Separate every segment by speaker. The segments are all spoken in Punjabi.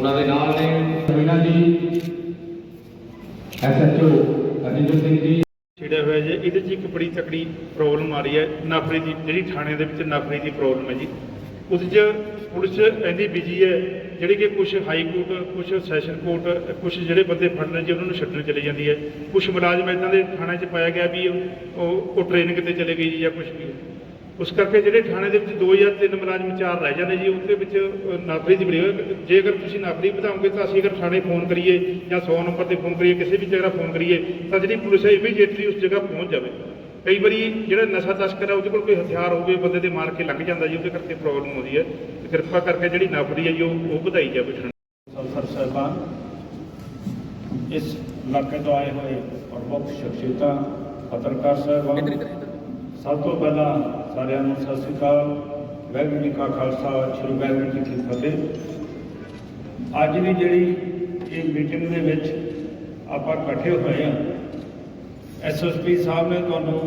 Speaker 1: ਉਹਨਾਂ ਦੇ ਨਾਲ ਨੇ। ਮੀਨਾ ਜੀ ਐਸਐਚਓ ਅਜਿੰਦਰ ਸਿੰਘ ਜੀ।
Speaker 2: ਛਿੜਿਆ ਹੋਇਆ ਜੀ। ਇਹਦੇ 'ਚ ਇੱਕ ਬੜੀ ਤਕੜੀ ਪ੍ਰੋਬਲਮ ਆ ਰਹੀ ਹੈ। ਨਫਰੇ ਦੀ, ਜਿਹੜੀ ਥਾਣੇ ਦੇ ਵਿੱਚ ਨਫਰੇ ਦੀ ਪ੍ਰੋਬਲਮ ਹੈ ਜੀ। ਉਸ 'ਚ ਪੁਲਿਸ ਇੰਨੀ ਬਿਜ਼ੀ ਹੈ, ਜਿਹੜੀ ਕਿ ਕੁਝ ਹਾਈ ਕੋਰਟ ਕੁਝ ਸੈਸ਼ਨ ਕੋਰਟ ਕੁਝ ਜਿਹੜੇ ਬੰਦੇ ਫੜਨੇ ਜੀ, ਉਹਨਾਂ ਨੂੰ ਛੱਡਣ ਚਲੇ ਜਾਂਦੀ ਹੈ। ਕੁਝ ਮੁਲਾਜ਼ਮ ਇਦਾਂ ਦੇ ਥਾਣੇ 'ਚ ਪਾਇਆ ਗਿਆ ਵੀ ਉਹ, ਉਹ- ਉਹ ਟ੍ਰੇਨਿੰਗ ਤੇ ਚਲੇ ਗਏ ਜੀ ਜਾਂ ਕੁਝ ਵੀ। ਉਸ ਕਰਕੇ ਜਿਹੜੇ ਥਾਣੇ ਦੇ ਵਿੱਚ ਦੋ ਜਾਂ ਤਿੰਨ ਮੁਲਾਜ਼ਮ ਚਾਰ ਰਹਿ ਜਾਂਦੇ ਜੀ ਉਹਦੇ ਵਿੱਚ ਅ, ਦੀ ਬੜੀ ਹੋਏ। ਜੇਕਰ ਤੁਸੀਂ ਨਾਪਰੀ ਵਧਾਓਗੇ ਤਾਂ ਅਸੀਂ ਅਗਰ ਥਾਣੇ ਫੋਨ ਕਰੀਏ ਜਾਂ 100 ਨੰਬਰ ਤੇ ਫੋਨ ਕਰੀਏ ਕਿਸੇ ਵੀ ਜਗ੍ਹਾ ਫੋਨ ਕਰੀਏ ਤਾਂ ਜਿਹੜੀ ਪੁਲਿਸ ਹੈ ਇਮੀਡੀਏਟਲੀ ਉਸ ਜਗ੍ਹਾ ਪਹੁੰਚ ਜਾਵੇ। ਕਈ ਵਾਰੀ ਜਿਹੜਾ ਨਸ਼ਾ ਤਸਕਰ ਹੈ ਉਹਦੇ ਕੋਲ ਕੋਈ ਹਥਿਆਰ ਹੋਵੇ ਬੰਦੇ ਦੇ ਮਾਰ ਕੇ ਲੰਘ ਜਾਂਦਾ ਜੀ ਉਹਦੇ ਕਰਕੇ ਪ੍ਰੋਬਲਮ ਆਉਂਦੀ ਹੈ। ਕਿਰਪਾ ਕਰਕੇ ਜਿਹੜੀ ਨਾਪਰੀ ਹੈ ਜੀ ਉਹ ਉਹ ਵਧਾਈ ਜਾਵੇ ਥਾਣੇ।
Speaker 3: ਸਾਹਿਬਾਨ ਇਸ ਇਲਾਕੇ ਤੋਂ ਆਏ ਹੋਏ ਪ੍ਰਮੁੱਖ ਸ਼ਖਸੀਅਤਾਂ ਪੱਤਰਕਾਰ ਸਾਹਿਬਾਨ ਸਭ ਤੋਂ ਪਹਿਲਾਂ ਸਾਰਿਆਂ ਨੂੰ ਸਤਿ ਸ੍ਰੀ ਅਕਾਲ। ਵਾਹਿਗੁਰੂ ਜੀ ਕਾ ਖਾਲਸਾ, ਸ੍ਰੀ ਵਾਹਿਗੁਰੂ ਜੀ ਕੀ ਫਤਿਹ। ਅੱਜ ਦੀ ਜਿਹੜੀ ਇਹ ਮੀਟਿੰਗ ਦੇ ਵਿੱਚ ਆਪਾਂ ਇਕੱਠੇ ਹੋਏ ਹਾਂ ਐਸਐਸਪੀ ਸਾਹਿਬ ਨੇ ਤੁਹਾਨੂੰ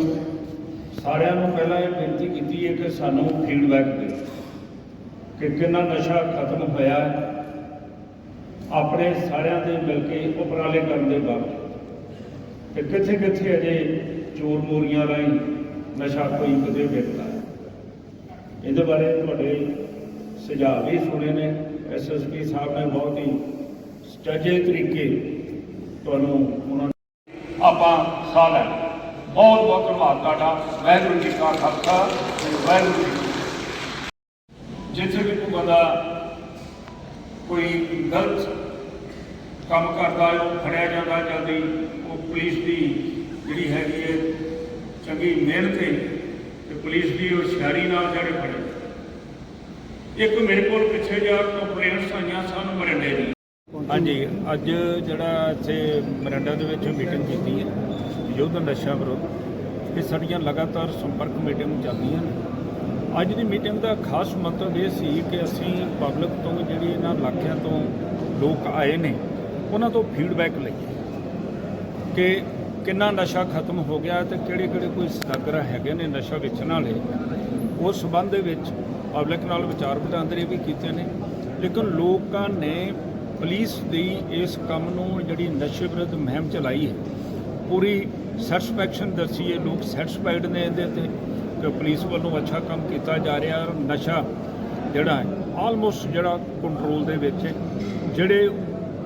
Speaker 3: ਸਾਰਿਆਂ ਨੂੰ ਪਹਿਲਾਂ ਇਹ ਬੇਨਤੀ ਕੀਤੀ ਹੈ ਕਿ ਸਾਨੂੰ ਫੀਡਬੈਕ ਦਿਓ ਕਿ ਕਿੰਨਾ ਨਸ਼ਾ ਖਤਮ ਹੋਇਆ ਆਪਣੇ ਸਾਰਿਆਂ ਦੇ ਮਿਲ ਕੇ ਉਪਰਾਲੇ ਕਰਨ ਦੇ ਬਾਅਦ ਤੇ ਕਿੱਥੇ ਕਿੱਥੇ ਅਜੇ ਚੋਰ ਮੋਰੀਆਂ ਰਾਹੀਂ ਨਸ਼ਾ ਕੋਈ ਕਿਤੇ ਵੇਚਦਾ ਇਹਦੇ ਬਾਰੇ ਤੁਹਾਡੇ ਸੁਝਾਅ ਵੀ ਸੁਣੇ ਨੇ। ਐਸਐਸਪੀ ਸਾਹਿਬ ਨੇ ਬਹੁਤ ਹੀ ਸਟੱਜੇ ਤਰੀਕੇ ਤੁਹਾਨੂੰ ਉਹਨਾਂ ਆਪਾਂ ਸਾਹ ਲੈ ਬਹੁਤ ਬਹੁਤ ਧੰਨਵਾਦ ਤੁਹਾਡਾ। ਵਾਹਿਗੁਰੂ ਜੀ ਕਾ ਖਾਲਸਾ ਤੇ ਵਾਹਿਗੁਰੂ ਜੀ ਜਿੱਥੇ ਵੀ ਕੋਈ ਬੰਦਾ ਕੋਈ ਗਲਤ ਕੰਮ ਕਰਦਾ ਹੈ, ਉਹ ਫੜਿਆ ਜਾਂਦਾ ਜਲਦੀ, ਉਹ ਪੁਲਿਸ ਦੀ ਜਿਹੜੀ ਹੈਗੀ ਹੈ ਚੰਗੀ ਮਿਹਨਤ ਹੈ ਤੇ ਪੁਲਿਸ ਦੀ ਹੁਸ਼ਿਆਰੀ ਨਾਲ ਜਿਹੜੇ ਫੜੇ ਇੱਕ ਮੇਰੇ ਕੋਲ ਪਿੱਛੇ ਜਾ ਕੰਪਲੇਂਟਸ ਆਈਆਂ ਸਨ, ਮਰਿੰਡੇ ਦੀ। ਹਾਂਜੀ, ਅੱਜ ਜਿਹੜਾ ਇੱਥੇ ਮਰਿੰਡਾ ਦੇ ਵਿੱਚ ਮੀਟਿੰਗ ਕੀਤੀ ਹੈ, ਯੁੱਧ ਨਸ਼ਾ ਵਿਰੁੱਧ ਇਹ ਸਾਡੀਆਂ ਲਗਾਤਾਰ ਸੰਪਰਕ ਮੀਟਿੰਗ ਚੱਲਦੀਆਂ ਨੇ। ਅੱਜ ਦੀ ਮੀਟਿੰਗ ਦਾ ਖਾਸ ਮੰਤਵ ਇਹ ਸੀ ਕਿ ਅਸੀਂ ਪਬਲਿਕ ਤੋਂ, ਜਿਹੜੀ ਇਹਨਾਂ ਇਲਾਕਿਆਂ ਤੋਂ ਲੋਕ ਆਏ ਨੇ, ਉਹਨਾਂ ਤੋਂ ਫੀਡਬੈਕ ਲਈਏ ਕਿ ਕਿੰਨਾ ਨਸ਼ਾ ਖਤਮ ਹੋ ਗਿਆ ਤੇ ਕਿਹੜੇ ਕਿਹੜੇ ਕੋਈ ਸਦਾਗਰ ਹੈਗੇ ਨੇ ਨਸ਼ਾ ਵੇਚਣ ਵਾਲੇ, ਉਸ ਸਬੰਧ ਦੇ ਵਿੱਚ ਪਬਲਿਕ ਨਾਲ ਵਿਚਾਰ ਵਟਾਂਦਰੇ ਵੀ ਕੀਤੇ ਨੇ। ਲੇਕਿਨ ਲੋਕਾਂ ਨੇ ਪੁਲਿਸ ਦੀ ਇਸ ਕੰਮ ਨੂੰ ਜਿਹੜੀ ਨਸ਼ੇ ਵਿਰੁੱਧ ਮੁਹਿੰਮ ਚਲਾਈ ਹੈ, ਪੂਰੀ ਸੈਟੀਸਫੈਕਸ਼ਨ ਦੱਸੀ ਹੈ, ਲੋਕ ਸੈਟੀਸਫਾਈਡ ਨੇ ਇਹਦੇ ਤੇ ਕਿ ਪੁਲਿਸ ਵੱਲੋਂ ਅੱਛਾ ਕੰਮ ਕੀਤਾ ਜਾ ਰਿਹਾ। ਔਰ ਨਸ਼ਾ ਜਿਹੜਾ ਹੈ ਆਲਮੋਸਟ ਜਿਹੜਾ ਕੰਟਰੋਲ ਦੇ ਵਿੱਚ ਹੈ, ਜਿਹੜੇ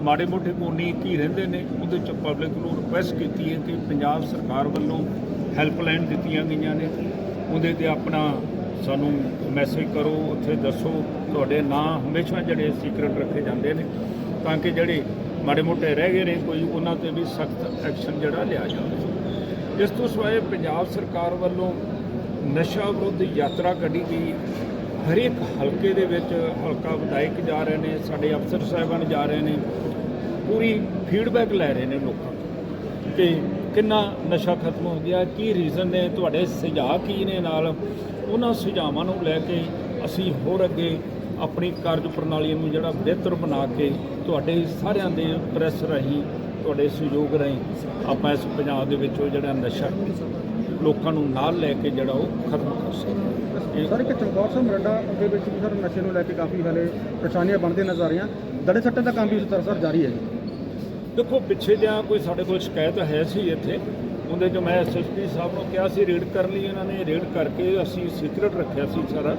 Speaker 3: ਮਾੜੇ ਮੋਟੇ ਕੋਨੀ ਕੀ ਰਹਿੰਦੇ ਨੇ, ਉਹਦੇ ਚ ਪਬਲਿਕ ਨੂੰ ਰਿਕੁਐਸਟ ਕੀਤੀ ਹੈ ਕਿ ਪੰਜਾਬ ਸਰਕਾਰ ਵੱਲੋਂ ਹੈਲਪਲਾਈਨ ਦਿੱਤੀਆਂ ਗਈਆਂ ਨੇ। ਉਹਦੇ ਤੇ ਆਪਣਾ ਸਾਨੂੰ ਮੈਸੇਜ ਕਰੋ, ਉੱਥੇ ਦੱਸੋ, ਤੁਹਾਡੇ ਨਾਂ ਹਮੇਸ਼ਾ ਜਿਹੜੇ ਸੀਕ੍ਰੇਟ ਰੱਖੇ ਜਾਂਦੇ ਨੇ, ਤਾਂ ਕਿ ਜਿਹੜੇ ਮਾੜੇ ਮੋਟੇ ਰਹਿ ਗਏ ਨੇ, ਕੋਈ ਉਹਨਾਂ ਤੇ ਵੀ ਸਖਤ ਐਕਸ਼ਨ ਜਿਹੜਾ ਲਿਆ ਜਾਵੇ। ਇਸ ਤੋਂ ਸਿਵਾਏ ਪੰਜਾਬ ਸਰਕਾਰ ਵੱਲੋਂ ਨਸ਼ਾ ਵਿਰੁੱਧ ਯਾਤਰਾ ਕੱਢੀ ਗਈ। ਹਰੇਕ ਹਲਕੇ ਦੇ ਵਿੱਚ ਹਲਕਾ ਵਿਧਾਇਕ ਜਾ ਰਹੇ ਨੇ, ਸਾਡੇ ਅਫਸਰ ਸਾਹਿਬਾਨ ਜਾ ਰਹੇ ਨੇ, ਪੂਰੀ ਫੀਡਬੈਕ ਲੈ ਰਹੇ ਨੇ ਲੋਕਾਂ ਤੋਂ ਕਿ ਕਿੰਨਾ ਨਸ਼ਾ ਖਤਮ ਹੋ ਗਿਆ, ਕੀ ਰੀਜ਼ਨ ਨੇ, ਤੁਹਾਡੇ ਸੁਝਾਅ ਕੀ ਨੇ ਨਾਲ? ਉਹਨਾਂ ਸੁਝਾਵਾਂ ਨੂੰ ਲੈ ਕੇ ਅਸੀਂ ਹੋਰ ਅੱਗੇ ਆਪਣੀ ਕਾਰਜ ਪ੍ਰਣਾਲੀ ਨੂੰ ਜਿਹੜਾ ਬਿਹਤਰ ਬਣਾ ਕੇ ਤੁਹਾਡੇ ਸਾਰਿਆਂ ਦੇ ਪ੍ਰੈਸ ਰਾਹੀਂ, ਤੁਹਾਡੇ ਸਹਿਯੋਗ ਰਾਹੀਂ ਆਪਾਂ ਇਸ ਪੰਜਾਬ ਦੇ ਵਿੱਚ ਉਹ ਜਿਹੜਾ ਨਸ਼ਾ ਲੋਕਾਂ ਨੂੰ ਨਾਲ ਲੈ ਕੇ ਜਿਹੜਾ ਉਹ ਖਤਮ ਕਰ ਸਕਦੇ
Speaker 4: ਸਰ ਇੱਕ ਚਮਕੌਰ ਸਾਹਿਬ ਮਰੰਡਾ ਦੇ ਵਿੱਚ ਵੀ ਸਰ ਨਸ਼ੇ ਨੂੰ ਲੈ ਕੇ ਕਾਫੀ ਹਾਲੇ ਪਰੇਸ਼ਾਨੀਆਂ ਬਣਦੀਆਂ ਨਜ਼ਰ ਆ ਰਹੀਆਂ। ਦੜੇ ਸੱਟੇ ਦਾ ਕੰਮ ਵੀ ਤਰ੍ਹਾਂ ਸਰ ਜਾਰੀ ਹੈ ਜੀ।
Speaker 3: ਦੇਖੋ ਪਿੱਛੇ ਜਿਹਾ ਕੋਈ ਸਾਡੇ ਕੋਲ ਸ਼ਿਕਾਇਤ ਹੈ ਸੀ ਇੱਥੇ। ਉਹਦੇ 'ਚ ਮੈਂ ਐਸਐਸਪੀ ਸਾਹਿਬ ਨੂੰ ਕਿਹਾ ਸੀ ਰੇਡ ਕਰਨ ਲਈ ਇਹਨਾਂ ਨੇ। ਰੇਡ ਕਰਕੇ ਅਸੀਂ ਸੀਕ੍ਰੇਟ ਰੱਖਿਆ ਸੀ ਸਾਰਾ।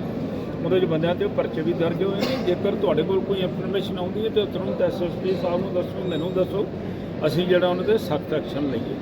Speaker 3: ਉਹਦੇ 'ਚ ਬੰਦਿਆਂ ਤੇ ਪਰਚੇ ਵੀ ਦਰਜ ਹੋਏ ਨੇ। ਜੇਕਰ ਤੁਹਾਡੇ ਕੋਲ ਕੋਈ ਇਨਫੋਰਮੇਸ਼ਨ ਆਉਂਦੀ ਹੈ ਤਾਂ ਤੁਰੰਤ ਐਸਐਸਪੀ ਸਾਹਿਬ ਨੂੰ ਦੱਸੋ ਮੈਨੂੰ ਦੱਸੋ। ਅਸੀਂ ਜਿਹੜਾ ਉਹਨਾਂ ਤੇ ਸਖਤ ਐਕਸ਼ਨ ਲਈਏ।